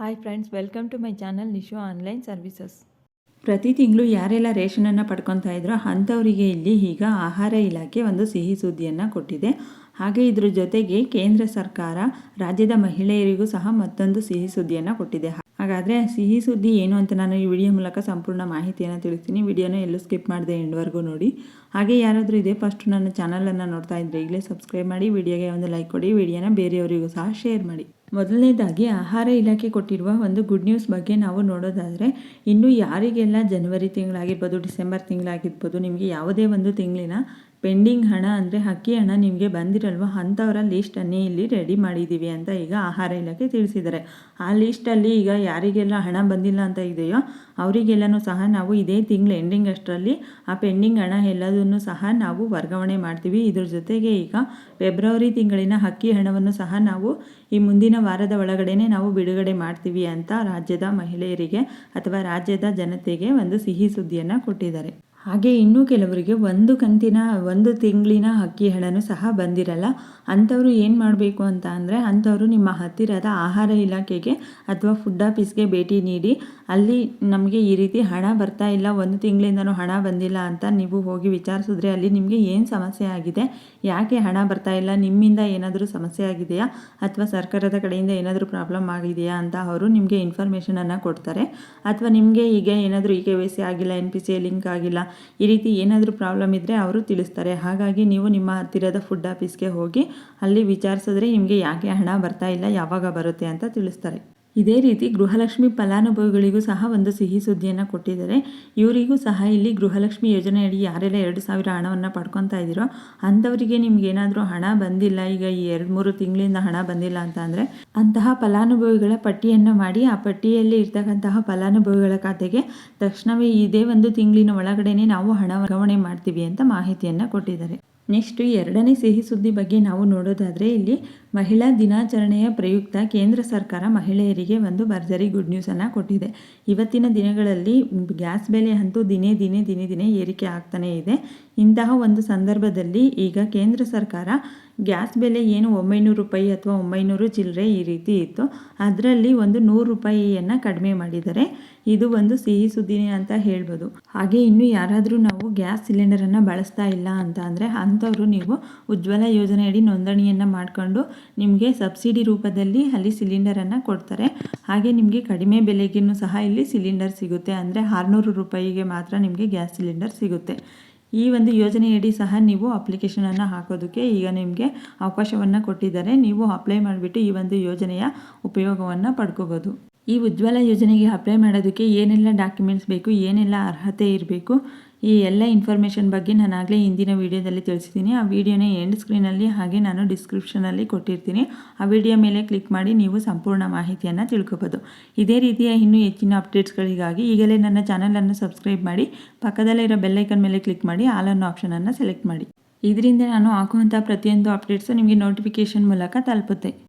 Hi friends welcome to my channel Nishu online services ಪ್ರತಿ ತಿಂಗಳು ಯಾರೆಲ್ಲ ರೇಷನನ್ನು ಪಡ್ಕೊತಾ ಇದ್ರೋ ಅಂಥವರಿಗೆ ಇಲ್ಲಿ ಈಗ ಆಹಾರ ಇಲಾಖೆ ಒಂದು ಸಿಹಿ ಸುದ್ದಿಯನ್ನು ಕೊಟ್ಟಿದೆ. ಹಾಗೆ ಇದ್ರ ಜೊತೆಗೆ ಕೇಂದ್ರ ಸರ್ಕಾರ ರಾಜ್ಯದ ಮಹಿಳೆಯರಿಗೂ ಸಹ ಮತ್ತೊಂದು ಸಿಹಿ ಸುದ್ದಿಯನ್ನು ಕೊಟ್ಟಿದೆ. ಹಾಗಾದರೆ ಸಿಹಿ ಸುದ್ದಿ ಏನು ಅಂತ ನಾನು ಈ ವಿಡಿಯೋ ಮೂಲಕ ಸಂಪೂರ್ಣ ಮಾಹಿತಿಯನ್ನು ತಿಳಿಸ್ತೀನಿ. ವಿಡಿಯೋನ ಎಲ್ಲೂ ಸ್ಕಿಪ್ ಮಾಡಿದೆ ಎಂಡ್ವರೆಗೂ ನೋಡಿ. ಹಾಗೆ ಯಾರಾದರೂ ಇದೆ ಫಸ್ಟ್ ನನ್ನ ಚಾನಲನ್ನು ನೋಡ್ತಾ ಇದ್ದರೆ ಈಗಲೇ ಸಬ್ಸ್ಕ್ರೈಬ್ ಮಾಡಿ, ವಿಡಿಯೋಗೆ ಒಂದು ಲೈಕ್ ಕೊಡಿ, ವಿಡಿಯೋನ ಬೇರೆಯವರಿಗೂ ಸಹ ಶೇರ್ ಮಾಡಿ. ಮೊದಲನೇದಾಗಿ ಆಹಾರ ಇಲಾಖೆ ಕೊಟ್ಟಿರುವ ಒಂದು ಗುಡ್ ನ್ಯೂಸ್ ಬಗ್ಗೆ ನಾವು ನೋಡೋದಾದರೆ, ಇನ್ನು ಯಾರಿಗೆಲ್ಲ ಜನವರಿ ತಿಂಗಳಾಗಿರ್ಬೋದು ಡಿಸೆಂಬರ್ ತಿಂಗಳಾಗಿರ್ಬೋದು, ನಿಮಗೆ ಯಾವುದೇ ಒಂದು ತಿಂಗಳಿನ ಪೆಂಡಿಂಗ್ ಹಣ ಅಂದರೆ ಅಕ್ಕಿ ಹಣ ನಿಮಗೆ ಬಂದಿರಲ್ವ ಅಂಥವರ ಲೀಸ್ಟನ್ನೇ ಇಲ್ಲಿ ರೆಡಿ ಮಾಡಿದ್ದೀವಿ ಅಂತ ಈಗ ಆಹಾರ ಇಲಾಖೆ ತಿಳಿಸಿದ್ದಾರೆ. ಆ ಲೀಸ್ಟಲ್ಲಿ ಈಗ ಯಾರಿಗೆಲ್ಲ ಹಣ ಬಂದಿಲ್ಲ ಅಂತ ಇದೆಯೋ ಅವರಿಗೆಲ್ಲನೂ ಸಹ ನಾವು ಇದೇ ತಿಂಗಳು ಎಂಡಿಂಗ್ ಅಷ್ಟರಲ್ಲಿ ಆ ಪೆಂಡಿಂಗ್ ಹಣ ಎಲ್ಲದನ್ನು ಸಹ ನಾವು ವರ್ಗಾವಣೆ ಮಾಡ್ತೀವಿ. ಇದ್ರ ಜೊತೆಗೆ ಈಗ ಫೆಬ್ರವರಿ ತಿಂಗಳಿನ ಅಕ್ಕಿ ಹಣವನ್ನು ಸಹ ನಾವು ಈ ಮುಂದಿನ ವಾರದ ಒಳಗಡೆನೆ ನಾವು ಬಿಡುಗಡೆ ಮಾಡ್ತೀವಿ ಅಂತ ರಾಜ್ಯದ ಮಹಿಳೆಯರಿಗೆ ಅಥವಾ ರಾಜ್ಯದ ಜನತೆಗೆ ಒಂದು ಸಿಹಿ ಸುದ್ದಿಯನ್ನು ಕೊಟ್ಟಿದ್ದಾರೆ. ಹಾಗೆ ಇನ್ನೂ ಕೆಲವರಿಗೆ ಒಂದು ಕಂತಿನ, ಒಂದು ತಿಂಗಳಿನ ಅಕ್ಕಿ ಹಣನೂ ಸಹ ಬಂದಿರಲ್ಲ. ಅಂಥವರು ಏನು ಮಾಡಬೇಕು ಅಂತ ಅಂದರೆ ಅಂಥವರು ನಿಮ್ಮ ಹತ್ತಿರದ ಆಹಾರ ಇಲಾಖೆಗೆ ಅಥವಾ ಫುಡ್ ಆಫೀಸ್ಗೆ ಭೇಟಿ ನೀಡಿ, ಅಲ್ಲಿ ನಮಗೆ ಈ ರೀತಿ ಹಣ ಬರ್ತಾ ಇಲ್ಲ, ಒಂದು ತಿಂಗಳಿಂದನೂ ಹಣ ಬಂದಿಲ್ಲ ಅಂತ ನೀವು ಹೋಗಿ ವಿಚಾರಿಸಿದ್ರೆ ಅಲ್ಲಿ ನಿಮಗೆ ಏನು ಸಮಸ್ಯೆ ಆಗಿದೆ? ಯಾಕೆ ಹಣ ಬರ್ತಾ ಇಲ್ಲ? ನಿಮ್ಮಿಂದ ಏನಾದರೂ ಸಮಸ್ಯೆ ಆಗಿದೆಯಾ? ಅಥವಾ ಸರ್ಕಾರದ ಕಡೆಯಿಂದ ಏನಾದರೂ ಪ್ರಾಬ್ಲಮ್ ಆಗಿದೆಯಾ ಅಂತ ಅವರು ನಿಮಗೆ ಇನ್ಫಾರ್ಮೇಷನನ್ನು ಕೊಡ್ತಾರೆ. ಅಥವಾ ನಿಮಗೆ ಈಗ ಏನಾದರೂ ಇ ಕೆ ವೈ ಸಿ ಆಗಿಲ್ಲ ಎನ್ ಪಿ ಸಿ ಲಿಂಕ್ ಆಗಿಲ್ಲ ಈ ರೀತಿ ಏನಾದರೂ ಪ್ರಾಬ್ಲಮ್ ಇದ್ದರೆ ಅವರು ತಿಳಿಸ್ತಾರೆ. ಹಾಗಾಗಿ ನೀವು ನಿಮ್ಮ ಹತ್ತಿರದ ಫುಡ್ ಆಫೀಸ್ಗೆ ಹೋಗಿ ಅಲ್ಲಿ ವಿಚಾರಿಸಿದ್ರೆ ನಿಮಗೆ ಯಾಕೆ ಹಣ ಬರ್ತಾ ಇಲ್ಲ, ಯಾವಾಗ ಬರುತ್ತೆ ಅಂತ ತಿಳಿಸ್ತಾರೆ. ಇದೇ ರೀತಿ ಗೃಹಲಕ್ಷ್ಮಿ ಫಲಾನುಭವಿಗಳಿಗೂ ಸಹ ಒಂದು ಸಿಹಿ ಸುದ್ದಿಯನ್ನು ಕೊಟ್ಟಿದ್ದಾರೆ. ಇವರಿಗೂ ಸಹ ಇಲ್ಲಿ ಗೃಹಲಕ್ಷ್ಮಿ ಯೋಜನೆಯಡಿ ಯಾರೆಲ್ಲ ಎರಡು ಸಾವಿರ ಹಣವನ್ನು ಪಡ್ಕೊತಾ ಇದ್ದೀರೋ ಅಂಥವರಿಗೆ ನಿಮ್ಗೆ ಏನಾದರೂ ಹಣ ಬಂದಿಲ್ಲ. ಈಗ ಈ ಎರಡು ಮೂರು ತಿಂಗಳಿಂದ ಹಣ ಬಂದಿಲ್ಲ ಅಂತ ಅಂದರೆ ಅಂತಹ ಫಲಾನುಭವಿಗಳ ಪಟ್ಟಿಯನ್ನು ಮಾಡಿ ಆ ಪಟ್ಟಿಯಲ್ಲಿ ಇರ್ತಕ್ಕಂತಹ ಫಲಾನುಭವಿಗಳ ಖಾತೆಗೆ ತಕ್ಷಣವೇ ಇದೇ ಒಂದು ತಿಂಗಳಿನ ಒಳಗಡೆನೆ ನಾವು ಹಣ ವರ್ಗಾವಣೆ ಮಾಡ್ತೀವಿ ಅಂತ ಮಾಹಿತಿಯನ್ನು ಕೊಟ್ಟಿದ್ದಾರೆ. ನೆಕ್ಸ್ಟ್ ಎರಡನೇ ಸಿಹಿ ಸುದ್ದಿ ಬಗ್ಗೆ ನಾವು ನೋಡೋದಾದರೆ ಇಲ್ಲಿ ಮಹಿಳಾ ದಿನಾಚರಣೆಯ ಪ್ರಯುಕ್ತ ಕೇಂದ್ರ ಸರ್ಕಾರ ಮಹಿಳೆಯರಿಗೆ ಒಂದು ಭರ್ಜರಿ ಗುಡ್ ನ್ಯೂಸನ್ನು ಕೊಟ್ಟಿದೆ. ಇವತ್ತಿನ ದಿನಗಳಲ್ಲಿ ಗ್ಯಾಸ್ ಬೆಲೆ ಅಂತೂ ದಿನೇ ದಿನೇ ದಿನೇ ದಿನೇ ಏರಿಕೆ ಆಗ್ತಾನೇ ಇದೆ. ಇಂತಹ ಒಂದು ಸಂದರ್ಭದಲ್ಲಿ ಈಗ ಕೇಂದ್ರ ಸರ್ಕಾರ ಗ್ಯಾಸ್ ಬೆಲೆ ಏನು ಒಂಬೈನೂರು ರೂಪಾಯಿ ಅಥವಾ ಒಂಬೈನೂರು ಚಿಲ್ಲರೆ ಈ ರೀತಿ ಇತ್ತು. ಅದರಲ್ಲಿ ಒಂದು ನೂರು ರೂಪಾಯಿಯನ್ನು ಕಡಿಮೆ ಮಾಡಿದ್ದಾರೆ ಇದು ಒಂದು ಸಿಹಿ ಸುದ್ದಿನಿ ಅಂತ ಹೇಳ್ಬೋದು. ಹಾಗೆ ಇನ್ನು ಯಾರಾದರೂ ನಾವು ಗ್ಯಾಸ್ ಸಿಲಿಂಡರನ್ನು ಬಳಸ್ತಾ ಇಲ್ಲ ಅಂತ ಅಂದರೆ ಅಂಥವರು ನೀವು ಉಜ್ವಲ ಯೋಜನೆಯಡಿ ನೋಂದಣಿಯನ್ನು ಮಾಡಿಕೊಂಡು ನಿಮಗೆ ಸಬ್ಸಿಡಿ ರೂಪದಲ್ಲಿ ಅಲ್ಲಿ ಸಿಲಿಂಡರನ್ನು ಕೊಡ್ತಾರೆ. ಹಾಗೆ ನಿಮಗೆ ಕಡಿಮೆ ಬೆಲೆಗೂ ಸಹ ಇಲ್ಲಿ ಸಿಲಿಂಡರ್ ಸಿಗುತ್ತೆ. ಅಂದರೆ ಆರುನೂರು ರೂಪಾಯಿಗೆ ಮಾತ್ರ ನಿಮಗೆ ಗ್ಯಾಸ್ ಸಿಲಿಂಡರ್ ಸಿಗುತ್ತೆ. ಈ ಒಂದು ಯೋಜನೆಯಡಿ ಸಹ ನೀವು ಅಪ್ಲಿಕೇಶನನ್ನು ಹಾಕೋದಕ್ಕೆ ಈಗ ನಿಮಗೆ ಅವಕಾಶವನ್ನು ಕೊಟ್ಟಿದ್ದಾರೆ. ನೀವು ಅಪ್ಲೈ ಮಾಡಿಬಿಟ್ಟು ಈ ಒಂದು ಯೋಜನೆಯ ಉಪಯೋಗವನ್ನು ಪಡ್ಕೋಬೋದು. ಈ ಉಜ್ವಲ ಯೋಜನೆಗೆ ಅಪ್ಲೈ ಮಾಡೋದಕ್ಕೆ ಏನೆಲ್ಲ ಡಾಕ್ಯುಮೆಂಟ್ಸ್ ಬೇಕು, ಏನೆಲ್ಲ ಅರ್ಹತೆ ಇರಬೇಕು, ಈ ಎಲ್ಲ ಇನ್ಫಾರ್ಮೇಷನ್ ಬಗ್ಗೆ ನಾನು ಆಗಲೇ ಹಿಂದಿನ ವೀಡಿಯೋದಲ್ಲಿ ತಿಳಿಸಿದ್ದೀನಿ. ಆ ವಿಡಿಯೋನ ಎಂಡ್ ಸ್ಕ್ರೀನಲ್ಲಿ ಹಾಗೆ ನಾನು ಡಿಸ್ಕ್ರಿಪ್ಷನಲ್ಲಿ ಕೊಟ್ಟಿರ್ತೀನಿ. ಆ ವಿಡಿಯೋ ಮೇಲೆ ಕ್ಲಿಕ್ ಮಾಡಿ ನೀವು ಸಂಪೂರ್ಣ ಮಾಹಿತಿಯನ್ನು ತಿಳ್ಕೊಬೋದು. ಇದೇ ರೀತಿಯ ಇನ್ನೂ ಹೆಚ್ಚಿನ ಅಪ್ಡೇಟ್ಸ್ಗಳಿಗಾಗಿ ಈಗಲೇ ನನ್ನ ಚಾನಲನ್ನು ಸಬ್ಸ್ಕ್ರೈಬ್ ಮಾಡಿ, ಪಕ್ಕದಲ್ಲೇ ಇರೋ ಬೆಲ್ಲೈಕನ್ ಮೇಲೆ ಕ್ಲಿಕ್ ಮಾಡಿ ಆಲ್ ಅನ್ನೋ ಆಪ್ಷನನ್ನು ಸೆಲೆಕ್ಟ್ ಮಾಡಿ. ಇದರಿಂದ ನಾನು ಹಾಕುವಂಥ ಪ್ರತಿಯೊಂದು ಅಪ್ಡೇಟ್ಸು ನಿಮಗೆ ನೋಟಿಫಿಕೇಷನ್ ಮೂಲಕ ತಲುಪುತ್ತೆ.